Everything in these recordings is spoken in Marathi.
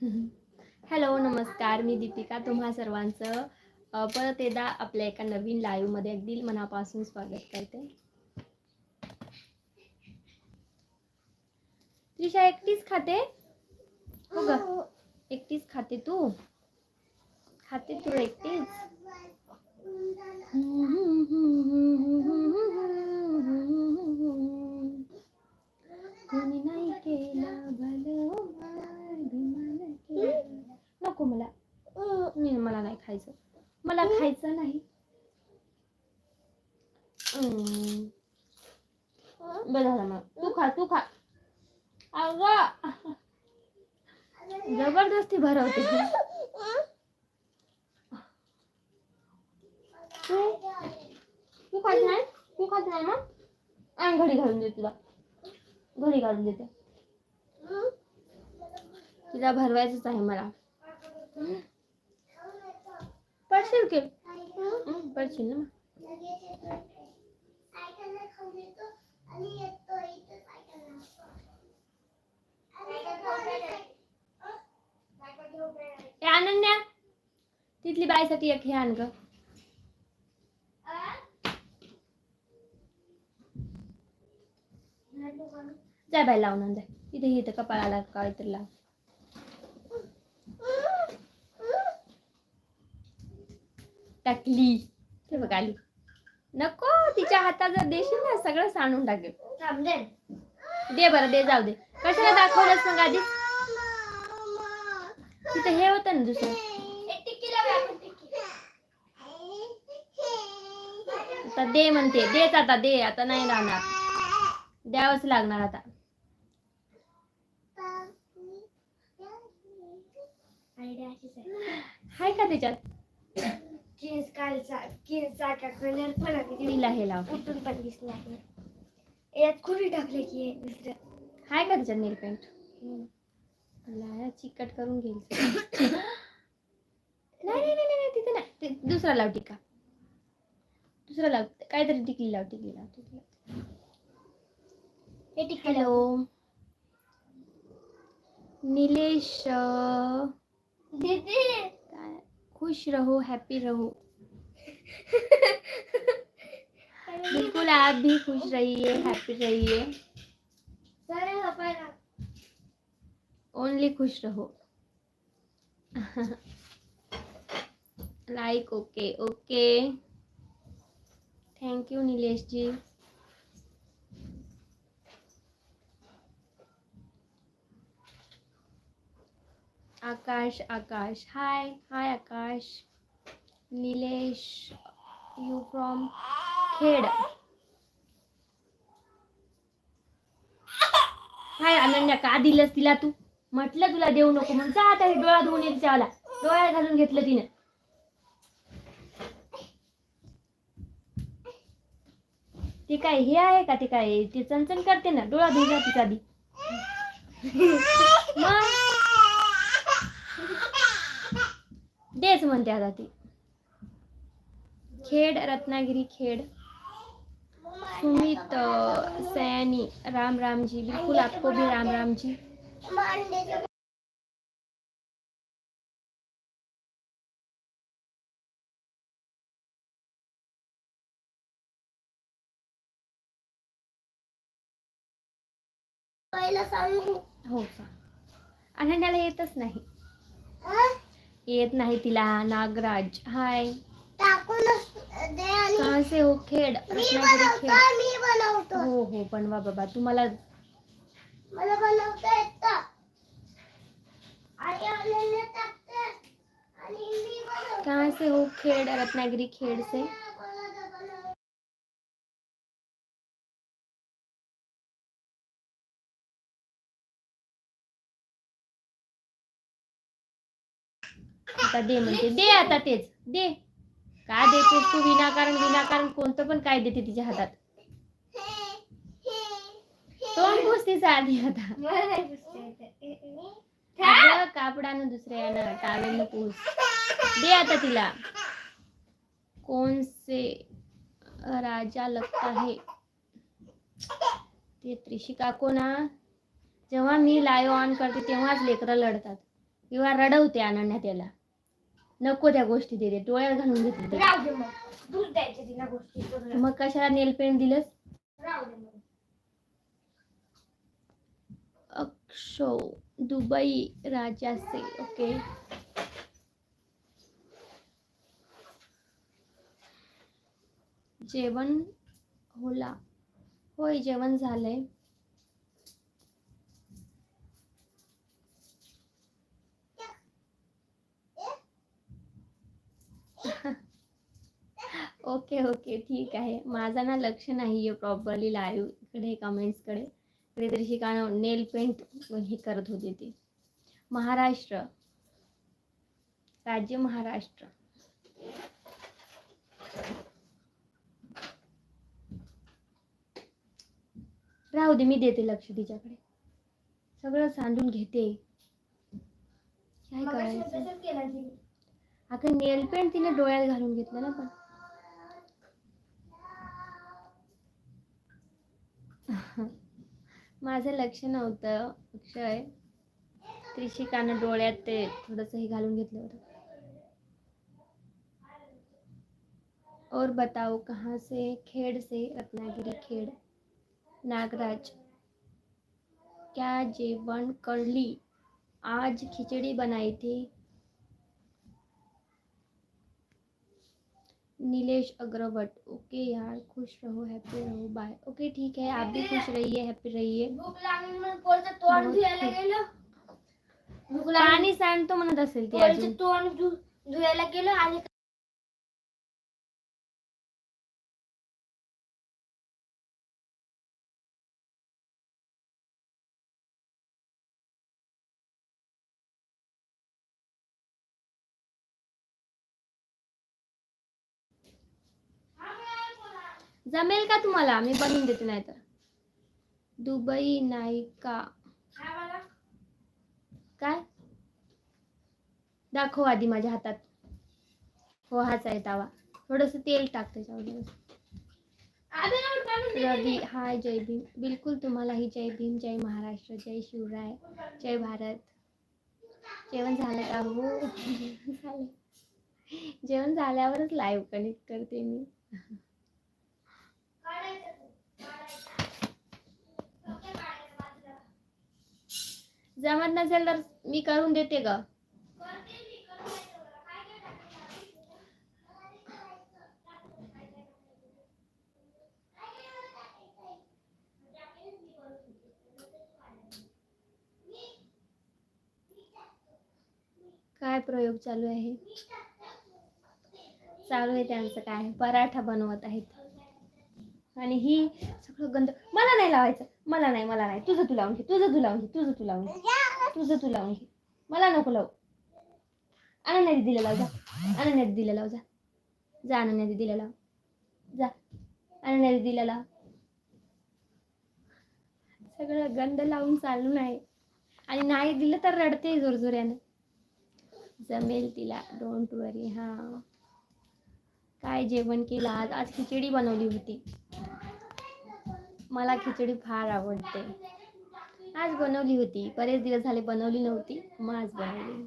हॅलो नमस्कार मी दीपिका तुम्हा सर्वांचं परत एकदा आपल्या एका नवीन लाईव्हमध्ये अगदी मनापासून स्वागत करते. त्रिशा एकटीच खाते? हो ग एकटीच खाते तू? खाते तू एकटीच? कोणी नाही केलं भलं मला केलं. नको मला मी मला नाही खायचं मला खायचं नाही हम्म. बरं झालं मग तू खा तू खा अगं जबरदस्ती भरवते तू तू खात नाही तू खात नाही ना आणि घडी घालून दे तुला. घडी घालून देते. तिला भरवायचंच आहे मला. पडशील की? पडशील ना मग. अनन्या तिथली बाईसाठी एक हे आण जाय बाई लावून जाय. इथे इथं कपाळाला काहीतरी लाव. टाकली. ते बघ आली. नको तिच्या जर देशील ना सगळं सांडून टाकेल. दे. बरं दे जाऊ दे. कशाला दाखवलंस मग आधी तिथं हे होतं ना दुसरं. आता दे म्हणते. देच आता दे. आता नाही राहणार. द्यावंच लागणार आता. हाय का त्याच्यात? केस कालचा केसचा कलर पण आहे. तिला हे लाव उठून पण दिसला यात खुरी टाकले की दुसरं? हाय का त्याच्यात नेल पेंट लाया चिकट करून घेईल. नाही नाही नाही नाही तिथे नाही. ते दुसरा लाव टिका. दुसरा लाव. काहीतरी टिकली लाव टिकली लाव टिकली लाव. हे टिकलं निलेश दीदी खुश रहो हैप्पी रहो। बिल्कुल आप भी खुश रहिए हैप्पी रहिए। ओनली खुश रहो। Like okay okay thank you Nilesh ji Akash Akash. Hi hi Akash. Nilesh you from Khed. Hi Ananya का दिलंस तिला तू? म्हटलं तुला देऊ नको म्हणून. जा आता हे डोळा धुवून ये त्याला डोळ्या घालून घेतलं तिने. ते काय हे आहे का? ते काय ते चणचण करते ना? डोळा धुवून जाते तिचा आधी मग? देच म्हणते आता ती. खेड रत्नागिरी खेड. सुमित सयानी राम राम जी बिल्कुल आपको भी राम राम जी पहिला सांगू. हो का? अनन्याला येतच नाही? येत नाही तिला. नागराज हाय. से हो खेड रत्नागिरी खेड हो हो बनवा बाबा तुम्हाला मला बनवता येतं कहाँ से हो खेड रत्नागिरी खेड से आता दे म्हणते. दे आता तेच. दे. का देतेस तू? विनाकारण विनाकारण कोणतं पण काय देते तिच्या हातात. तोंड पुसतीच आधी आता. अगं कापडानं दुसऱ्यानं टावेलनं पूस. दे आता तिला. कोण से राजा लगता है ते त्रिशिका ना जेव्हा मी लाईव्ह ऑन करते तेव्हाच लेकरं लढतात. किंवा रडवते अनन्या त्याला नको त्या गोष्टी देते डोळ्यात घालून घेतली ते. राहू दे मग. दूध द्यायचे तिला गोष्टी करून. मग कशाला नेल पेंट दिलंस? राहू दे मग. अक्षो दुबई राजा से ओके. जेवण होला. होय जेवण झालंय. Okay okay. ठीक आहे. माझा ना लक्ष नाही आहे प्रॉपरली लाईव्ह इकडे कमेंट्सकडे काहीतरी शिकाणं नेल पेंट हे करत होते ती. महाराष्ट्र. राज्य महाराष्ट्र. राहू दे मी देते लक्ष तिच्याकडे. सगळं सांडून घेते. काय करायचं. अगं नेल पेंट तिने डोळ्यात घालून घेतलं ना पण. माझं लक्ष नव्हतं अक्षय. त्रिशिकानं डोळ्यात ते थोडंसं हे घालून घेतलं होतं. और बताओ कहाँ से खेड़ से रत्नागिरी खेड़ नागराज. क्या जेवण कर ली? आज खिचड़ी बनाई थी। नीलेश अग्रवट। ओके यार खुश रहो हैप्पी रहो बाय ओके ठीक है आप भी खुश रहिए हैप्पी रहिए। पाणी सांडतो म्हणत असेल ती अजून तोंड धुवायला गेलं आणि जमेल का तुम्हाला? मी बनवून देते नाही तर दुबई नायिका. काय दाखव आधी माझ्या हातात. हो हाच आहे तावा. थोडस तेल टाक त्याच्यावर रवी हाय जय भीम. बिलकुल तुम्हालाही जय भीम जय महाराष्ट्र जय शिवराय जय भारत. जेवण झालं. का हो जेवण झाल्यावरच लाईव्ह कनेक्ट करते मी. जमत नसेल तर मी करून देते ग. काय प्रयोग चालू आहे? चालू आहे त्यांचं काय? पराठा बनवत आहेत. आणि ही सगळं गंध. मला नाही लावायचं. मला नाही मला नाही. तुझं तू लावून घे तुझं तू लावून घे तुझं तू लावून घे. तुझं तू लावून घे. मला नको लावू. अनन्या दिदीला लाव जा. अनन्या दिदीला लाव जा. जा अनन्या दिदीला लाव. जा. अनन्या दिदीला लाव. सगळं गंध लावून चालू नाही. आणि नाही दिलं तर रडते जोरजोऱ्यानं जमेल तिला. डोंट वरी हां. काय जेवण केलं आज? आज खिचडी बनवली होती. मला खिचडी फार आवडते. आज बनवली होती. बरेच दिवस झाले बनवली नव्हती. मग आज बनवली.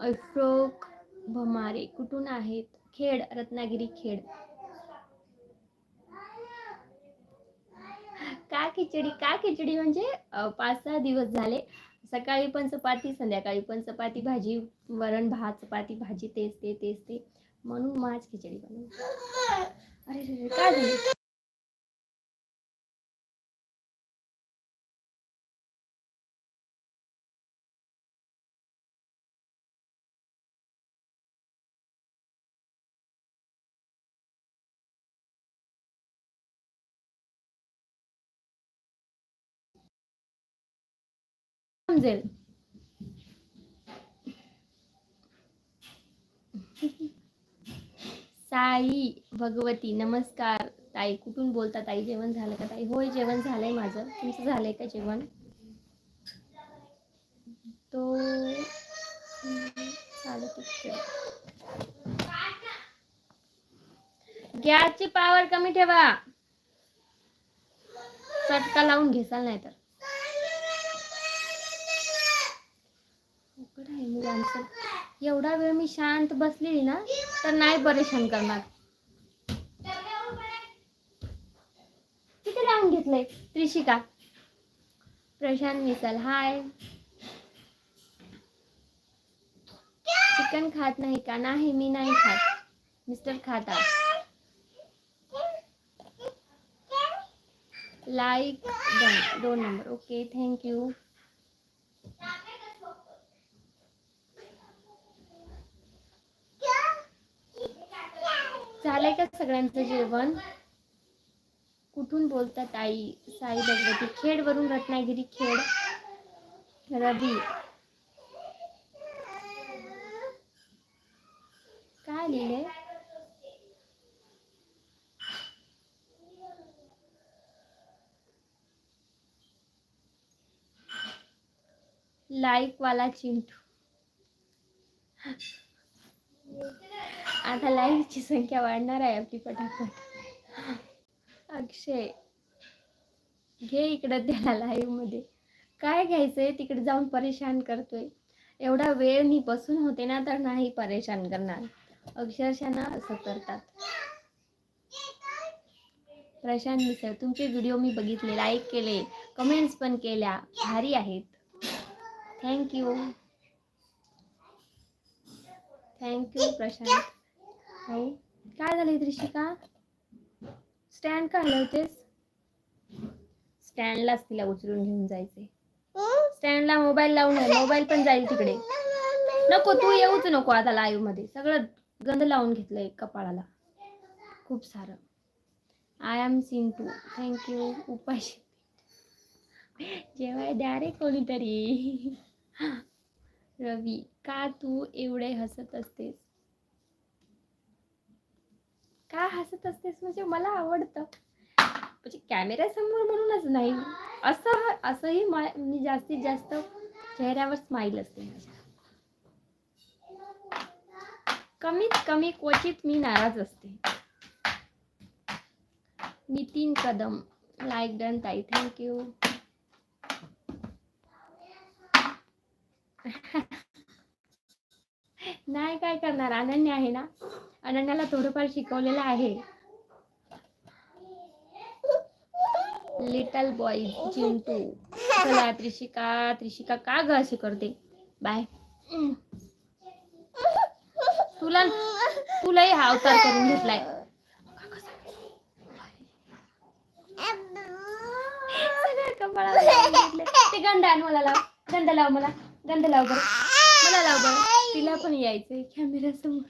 अशोक भमारे कुठून आहेत? खेड रत्नागिरी खेड. का खिचडी? का खिचडी म्हणजे पाच सहा दिवस झाले. सकाळी पण चपाती संध्याकाळी पण चपाती भाजी वरण भात चपाती भाजी तेच ते तेच ते. म्हणून माझ खिचडी बनव अरे रे काय झालं? समजेल. साई भगवती नमस्कार. ताई कुठून बोलता ताई? जेवण झालं का ताई? होय जेवण झालंय माझं. तुमचं झालंय का जेवण? तो गॅसची पावर कमी ठेवा. चटका लावून घेसाल नाही तर मुलांचं. एवढा वेळ मी शांत बसलेली ना तर नाही परेशान करणार. किती लावून घेतलंय? त्रिशिका. प्रशांत मिसल हाय. चिकन खात नाही का? नाही मी नाही खात. मिस्टर खाता. लाईक दोन दोन नंबर. Okay thank you. झालंय का सगळ्यांचं जेवण? कुठून बोलतात आई? साई भगवती खेड वरून रत्नागिरी खेड. रवी. काय लिहिले? लाईक वाला चिंटू. आता लाईव्हची संख्या वाढणार आहे आपली पटापट. अक्षय घे इकडं त्याला लाईव्हमध्ये काय घ्यायचंय? तिकडे जाऊन परेशान करतोय. एवढा वेळ मी बसून होते ना तर नाही परेशान करणार. अक्षरशः ना असं करतात. प्रशांत मिसळ तुमचे व्हिडिओ मी बघितले लाईक केले कमेंट्स पण केल्या. भारी आहेत. Thank you thank you Prashant. हो काय झालं त्रिशिका स्टँड का हलवतेस स्टँडलाच तिला उचलून घेऊन जायचे. स्टँडला मोबाईल लावून मोबाईल पण जाईल तिकडे. नको तू येऊच नको आता लाईव्हमध्ये. सगळं गंध लावून घेतलंय कपाळाला. खूप सारं. आय एम सिंटू थँक्यू उपाशी जेवाय द्या रे कोणीतरी. रवी का तू एवढे हसत असतेस? का हसत असतेस? म्हणजे मला आवडतं. म्हणजे कॅमेऱ्यासमोर म्हणूनच नाही. असं असंही मा मी जास्तीत जास्त चेहऱ्यावर स्माईल असते माझ्या. कमीत कमी क्वचित मी नाराज असते. नितीन कदम लाईक डन ताई. थँक्यू नाही काय करणार? अनन्या आहे ना? अनन्याला थोडंफार शिकवलेलं आहे. Little boy Chintu. चला त्रिशिका त्रिशिका का ग असे करते? बाय. तुला तुलाही हा अवतार करून घेतलाय. सगळ्या ते गंध आण मला लाव. गंड लाव मला. गंध लाव बर. मला लाव बर. तिला पण यायचंय कॅमेरा समोर.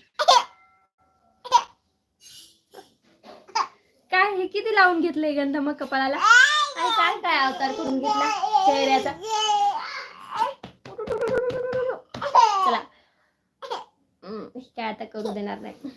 काय हे किती लावून घेतलंय गंध मग कपाळाला? आणि काय काय अवतार करून घेतला? चेहऱ्याचा. चला. काय आता करू देणार नाही.